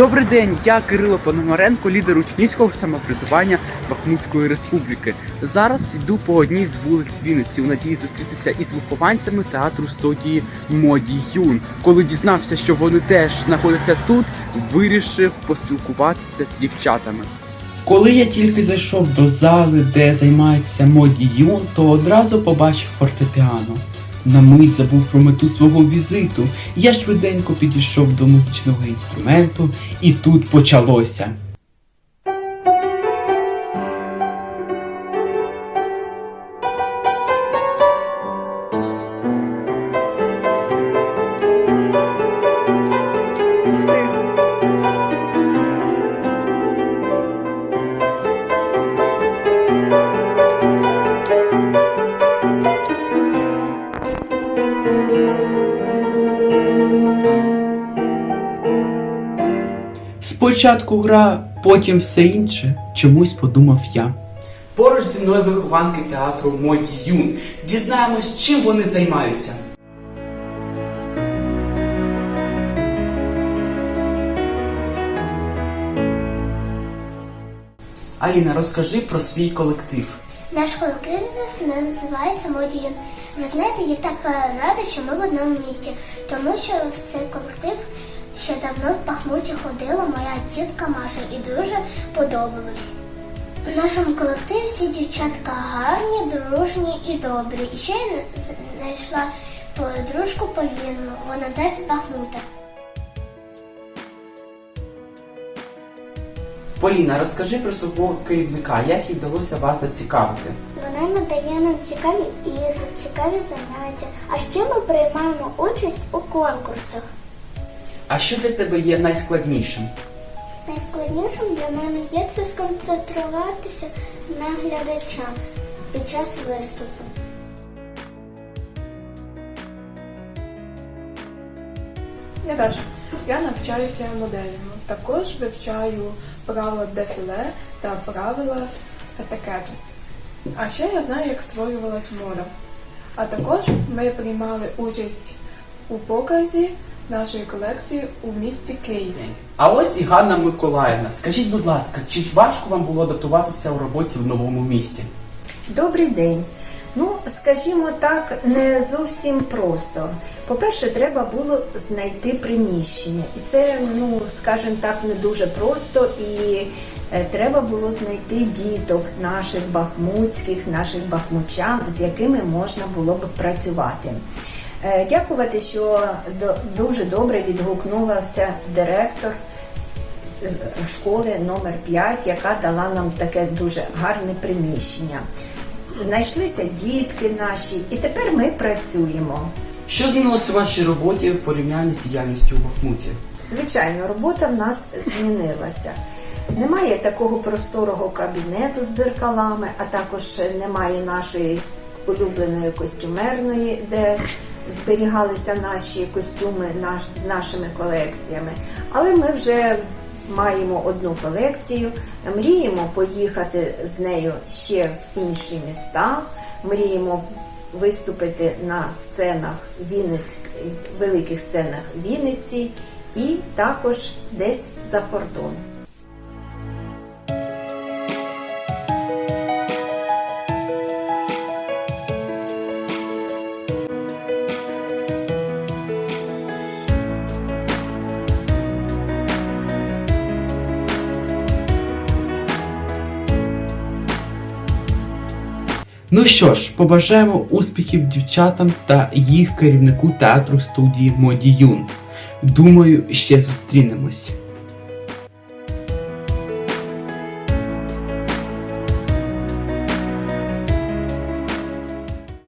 Добрий день, я Кирило Пономаренко, лідер учнівського самоврядування Бахмутської республіки. Зараз йду по одній з вулиць Вінниці у надії зустрітися із вихованцями театру студії Моді Юн. Коли дізнався, що вони теж знаходяться тут, вирішив поспілкуватися з дівчатами. Коли я тільки зайшов до зали, де займається Моді Юн, то одразу побачив фортепіано. На мить забув про мету свого візиту. Я швиденько підійшов до музичного інструменту, і тут почалося. Спочатку гра, потім все інше. Чомусь подумав я. Поруч зі мною вихованки театру Моді Юн. Дізнаємось, чим вони займаються. Аліна, розкажи про свій колектив. Наш колектив називається Модіюн. Ви знаєте, я так е, рада, що ми в одному місті, тому що в цей колектив ще давно в Бахмуті ходила моя тітка Маша і дуже подобалось. В нашому колективі всі дівчатка гарні, дружні і добрі. І ще я знайшла подружку Поліну, вона теж з Бахмута. Поліна, розкажи про свого керівника, як їй вдалося вас зацікавити. Вона надає нам цікаві ігри, цікаві заняття. А ще ми приймаємо участь у конкурсах. А що для тебе є найскладнішим? Найскладнішим для мене є це сконцентруватися на глядачам під час виступу. Я Даша. Я навчаюся моделінгу. Також вивчаю правила дефіле та правила етикету. А ще я знаю, як створювалась мода. А також ми приймали участь у показі нашої колекції у місті Києві. А ось і Ганна Миколаївна. Скажіть, будь ласка, чи важко вам було адаптуватися у роботі в новому місті? Добрий день. Ну, скажімо так, не зовсім просто. По-перше, треба було знайти приміщення. І це, ну, скажімо так, не дуже просто. І е, треба було знайти діток наших бахмутських, наших бахмучан, з якими можна було б працювати. Е, Дякувати, що дуже добре відгукнулася директор школи номер 5, яка дала нам таке дуже гарне приміщення. Знайшлися дітки наші, і тепер ми працюємо. Що змінилося у вашій роботі в порівнянні з діяльністю у Бахмуті? Звичайно, робота в нас змінилася. Немає такого просторого кабінету з дзеркалами, а також немає нашої улюбленої костюмерної, де зберігалися наші костюми з нашими колекціями. Але ми вже маємо одну колекцію, мріємо поїхати з нею ще в інші міста, мріємо виступити на сценах Вінниць, великих сценах Вінниці і також десь за кордон. Ну що ж, побажаємо успіхів дівчатам та їх керівнику театру студії Моді Юн. Думаю, ще зустрінемось.